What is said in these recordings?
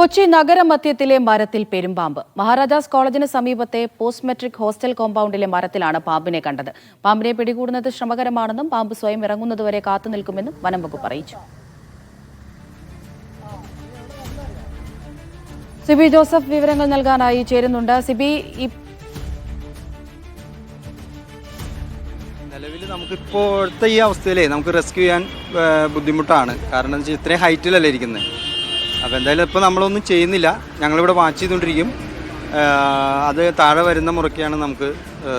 കൊച്ചി നഗരമധ്യത്തിലെ മരത്തിൽ പെരുമ്പാമ്പ്. മഹാരാജാസ് കോളേജിന് സമീപത്തെ പോസ്റ്റ് മെട്രിക് ഹോസ്റ്റൽ കോമ്പൗണ്ടിലെ മരത്തിലാണ് പാമ്പിനെ കണ്ടത്. പാമ്പിനെ പിടികൂടുന്നത് ശ്രമകരമാണെന്നും പാമ്പ് സ്വയം ഇറങ്ങുന്നതുവരെ കാത്തുനിൽക്കുമെന്നും വനം വകുപ്പ് അറിയിച്ചു. സിബി ജോസഫ് വിവരങ്ങൾ നൽകാനായി ചേരുന്നുണ്ട്. സിബി നിലവിൽ നമുക്കിപ്പോഴത്തെ ഈ അവസ്ഥയിലേ നമുക്ക് റെസ്ക്യൂ ചെയ്യാൻ ബുദ്ധിമുട്ടാണ്. കാരണം ഇത്രയും ഹൈറ്റിലല്ലേ ഇരിക്കുന്നത് അപ്പോൾ എന്തായാലും ഇപ്പോൾ നമ്മളൊന്നും ചെയ്യുന്നില്ല. ഞങ്ങളിവിടെ വാച്ച് ചെയ്തുകൊണ്ടിരിക്കും അത് താഴെ വരുന്ന മുറയ്ക്കാണ് നമുക്ക്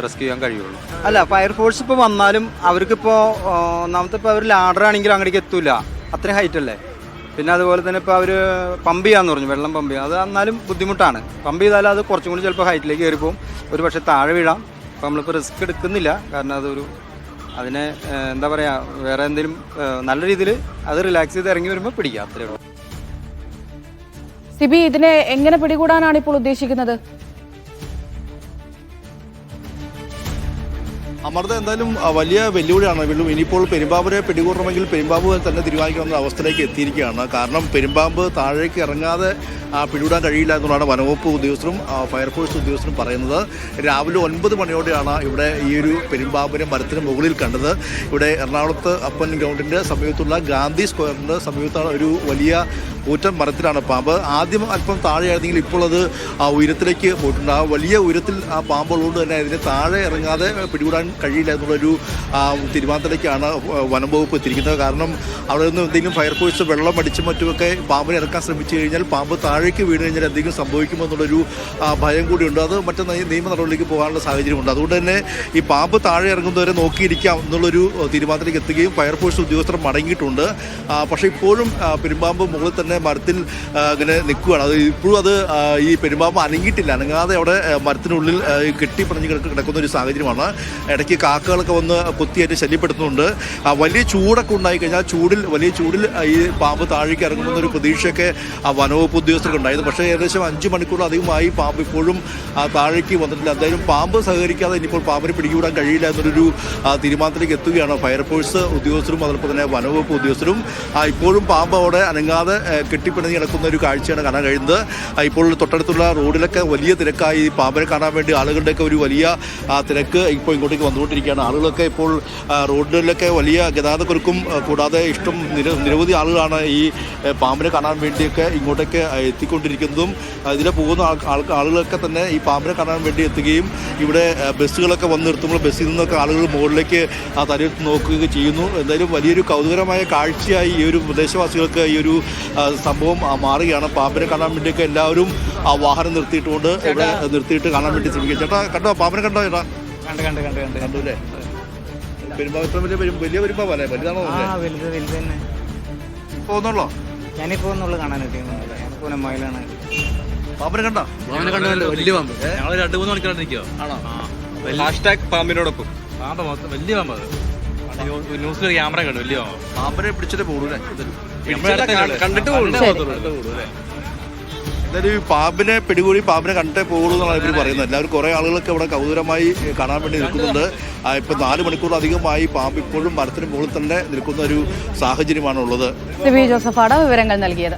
റെസ്ക്യൂ ചെയ്യാൻ കഴിയുള്ളൂ. അല്ല ഫയർഫോഴ്സ് ഇപ്പോൾ വന്നാലും അവർക്കിപ്പോൾ ഒന്നാമത്തെ ഇപ്പോൾ അവർ ലാഡർ ആണെങ്കിലും അങ്ങോട്ടേക്ക് എത്തൂല. അത്രയും ഹൈറ്റ് അല്ലേ? പിന്നെ അതുപോലെ തന്നെ ഇപ്പോൾ അവർ പമ്പ് ചെയ്യാന്ന് പറഞ്ഞു വെള്ളം പമ്പ് ചെയ്യുക അത് എന്നാലും ബുദ്ധിമുട്ടാണ്. പമ്പ് ചെയ്താൽ അത് കുറച്ചും കൂടി ചിലപ്പോൾ ഹൈറ്റിലേക്ക് കയറി പോകും ഒരു പക്ഷേ താഴെ വീഴാം. അപ്പോൾ നമ്മളിപ്പോൾ റിസ്ക് എടുക്കുന്നില്ല. കാരണം അതൊരു അതിനെ എന്താ പറയുക വേറെ എന്തെങ്കിലും നല്ല രീതിയിൽ അത് റിലാക്സ് ചെയ്ത് ഇറങ്ങി വരുമ്പോൾ പിടിക്കാം. അത്രയേ ഉള്ളൂ. സിബി ഇതിനെ എങ്ങനെ പിടികൂടാനാണ് ഇപ്പോൾ ഉദ്ദേശിക്കുന്നത്? അമർത എന്തായാലും വലിയ വെല്ലുവിളിയാണ്. വീണ്ടും ഇനിയിപ്പോൾ പെരുമ്പാമ്പിനെ പിടികൂടണമെങ്കിൽ പെരുമ്പാമ്പ് തന്നെ തീരുമാനിക്കാവുന്ന അവസ്ഥയിലേക്ക് എത്തിയിരിക്കുകയാണ്. കാരണം പെരുമ്പാമ്പ് താഴേക്ക് ഇറങ്ങാതെ ആ, പിടികൂടാൻ കഴിയില്ല എന്നുള്ളതാണ് വനവകുപ്പ് ഉദ്യോഗസ്ഥരും ഫയർഫോഴ്സ് ഉദ്യോഗസ്ഥരും പറയുന്നത്. രാവിലെ ഒൻപത് മണിയോടെയാണ് ഇവിടെ ഈ ഒരു പെരുമ്പാമ്പിനെ മരത്തിന് മുകളിൽ കണ്ടത്. ഇവിടെ എറണാകുളത്ത് അപ്പൻ ഗ്രൗണ്ടിന്റെ സമീപത്തുള്ള ഗാന്ധി സ്ക്വയറിന്റെ സമീപത്താണ് ഒരു വലിയ ഊറ്റം മരത്തിലാണ് പാമ്പ്. ആദ്യം അല്പം താഴെയായിരുന്നെങ്കിൽ ഇപ്പോൾ അത് ഉയരത്തിലേക്ക് പോയിട്ടുണ്ട്. ആ വലിയ ഉയരത്തിൽ ആ പാമ്പുള്ളതുകൊണ്ട് തന്നെ അതിന് താഴെ ഇറങ്ങാതെ പിടികൂടാൻ കഴിയില്ല എന്നുള്ളൊരു ആ, തീരുമാനത്തിലേക്കാണ് വനം വകുപ്പ് എത്തിയിരിക്കുന്നത്. കാരണം അവിടെ നിന്ന് എന്തെങ്കിലും ഫയർഫോഴ്സ് വെള്ളം അടിച്ചും മറ്റുമൊക്കെ പാമ്പിനെ ഇറക്കാൻ ശ്രമിച്ചു കഴിഞ്ഞാൽ പാമ്പ് താഴേക്ക് വീണ് കഴിഞ്ഞാൽ എന്തെങ്കിലും സംഭവിക്കുമോ എന്നുള്ളൊരു ഭയം കൂടിയുണ്ട്. അത് മറ്റു നിയ- നിയമ നടപടിയിലേക്ക് പോകാനുള്ള സാഹചര്യമുണ്ട്. അതുകൊണ്ട് തന്നെ ഈ പാമ്പ് താഴെ ഇറങ്ങുന്നവരെ നോക്കിയിരിക്കാം എന്നുള്ളൊരു തീരുമാനത്തിലേക്ക് എത്തുകയും ഫയർഫോഴ്സ് ഉദ്യോഗസ്ഥർ മടങ്ങിയിട്ടുണ്ട്. പക്ഷേ ഇപ്പോഴും പെരുമ്പാമ്പ് മുകളിൽ തന്നെ മരത്തിൽ ഇങ്ങനെ നിൽക്കുകയാണ്. അത് ഇപ്പോഴും അത് ഈ പെരുമ്പാമ്പ് അനങ്ങിയിട്ടില്ല. അനങ്ങാതെ അവിടെ മരത്തിനുള്ളിൽ കെട്ടി കിടക്കുന്ന ഒരു സാഹചര്യമാണ്. ഇടയ്ക്ക് കാക്കകളൊക്കെ വന്ന് കൊത്തിയായിട്ട് ശല്യപ്പെടുത്തുന്നുണ്ട്. വലിയ ചൂടൊക്കെ ഉണ്ടായി കഴിഞ്ഞാൽ ചൂടിൽ വലിയ ചൂടിൽ ഈ പാമ്പ് താഴേക്ക് ഇറങ്ങുമെന്നൊരു പ്രതീക്ഷയൊക്കെ ആ വനവകുപ്പ് ഉദ്യോഗസ്ഥർക്ക് ഉണ്ടായിരുന്നു. പക്ഷേ ഏകദേശം അഞ്ച് മണിക്കൂറിലധികമായി പാമ്പ് ഇപ്പോഴും താഴേക്ക് വന്നിട്ടില്ല. എന്തായാലും പാമ്പ് സഹകരിക്കാതെ ഇനിയിപ്പോൾ പാമ്പിനെ പിടികൂടാൻ കഴിയില്ല എന്നൊരു തീരുമാനത്തിലേക്ക് എത്തുകയാണ് ഫയർഫോഴ്സ് ഉദ്യോഗസ്ഥരും അതോടൊപ്പം തന്നെ വനവകുപ്പ് ഉദ്യോഗസ്ഥരും. ഇപ്പോഴും പാമ്പ് അവിടെ അനങ്ങാതെ കെട്ടിപ്പിണങ്ങി കിടക്കുന്ന ഒരു കാഴ്ചയാണ് കാണാൻ കഴിയുന്നത്. ഇപ്പോൾ തൊട്ടടുത്തുള്ള റോഡിലൊക്കെ വലിയ തിരക്കായി പാമ്പിനെ കാണാൻ വേണ്ടി ആളുകളുടെയൊക്കെ ഒരു വലിയ തിരക്ക് ഇപ്പോൾ ഇങ്ങോട്ടേക്ക് വന്നുകൊണ്ടിരിക്കുകയാണ്. ആളുകളൊക്കെ ഇപ്പോൾ റോഡിലൊക്കെ വലിയ ഗതാഗതക്കുരുക്കും കുരുക്കും കൂടാതെ ഇഷ്ടം നിര നിരവധി ആളുകളാണ് ഈ പാമ്പിനെ കാണാൻ വേണ്ടിയൊക്കെ ഇങ്ങോട്ടേക്ക് എത്തിക്കൊണ്ടിരിക്കുന്നതും ഇതിലെ പോകുന്ന ആളുകളൊക്കെ തന്നെ ഈ പാമ്പിനെ കാണാൻ വേണ്ടി എത്തുകയും ഇവിടെ ബസ്സുകളൊക്കെ വന്ന് നിർത്തുമ്പോൾ ബസ്സിൽ നിന്നൊക്കെ ആളുകൾ മുകളിലേക്ക് ആ തലയിൽ നോക്കുകയൊക്കെ ചെയ്യുന്നു. എന്തായാലും വലിയൊരു കൗതുകരമായ കാഴ്ചയായി ഈ ഒരു പ്രദേശവാസികൾക്ക് ഈ ഒരു സംഭവം മാറുകയാണ്. പാമ്പിനെ കാണാൻ വേണ്ടിയൊക്കെ എല്ലാവരും ആ വാഹനം നിർത്തിയിട്ടുകൊണ്ട് ഇവിടെ നിർത്തിയിട്ട് കാണാൻ വേണ്ടി ശ്രമിക്കുക ചേട്ടാ കണ്ടോ? പാമ്പിനെ കണ്ടോ? ചേട്ടാ. കണ്ട് കണ്ട് കണ്ട് കണ്ട്. കണ്ടു അല്ലേ പെരുമ്പാവ് ഇത്ര വലിയ പെരും- വലിയ പെരുമ്പാവല്ലേ വലുതാണോ ആ വലുത് വലുത് തന്നെ. പോകുന്നുള്ളോ? ഞാനിപ്പോ ഒന്നുള്ളു കാണാൻ എത്തിയൊന്നുമില്ല ഞാൻ പൂനമായിലാണ് പാമ്പിനെ കണ്ടോ? ഞാൻ കണ്ടു വലിയ പാമ്പ്. ഞങ്ങൾ രണ്ട് മൂന്ന് മണിക്കൂർ നിൽക്കുക ആണോ? ഹാഷ്ടാഗ് പാമ്പിനോടൊപ്പം. പാമ്പ് മൊത്തം വലിയ പാമ്പ് അത് ന്യൂ- ന്യൂസിൽ ക്യാമറ കണ്ടു വലിയ പാമ്പ്. പാമ്പിനെ പിടിച്ചിട്ട് പോകൂലേ അടുത്ത് കണ്ടു. കണ്ടിട്ട് കണ്ടിട്ടേ ശരി. പോകത്തുള്ളൂ. എന്തായാലും ഈ പാമ്പിനെ പിടികൂടി പാമ്പിനെ കണ്ടേ പോകുള്ളൂ എന്നാണ് ഇവർ പറയുന്നത്. എല്ലാവരും കുറേ ആളുകളൊക്കെ ഇവിടെ കൗതുരമായി കാണാൻ വേണ്ടി നിൽക്കുന്നുണ്ട്. ഇപ്പൊ നാല് മണിക്കൂറിലധികമായി പാമ്പ് ഇപ്പോഴും മരത്തിന് മുകളിൽ തന്നെ നിൽക്കുന്ന ഒരു സാഹചര്യമാണുള്ളത്. ജോസഫ് ജോസഫാണ് വിവരങ്ങൾ നൽകിയത്.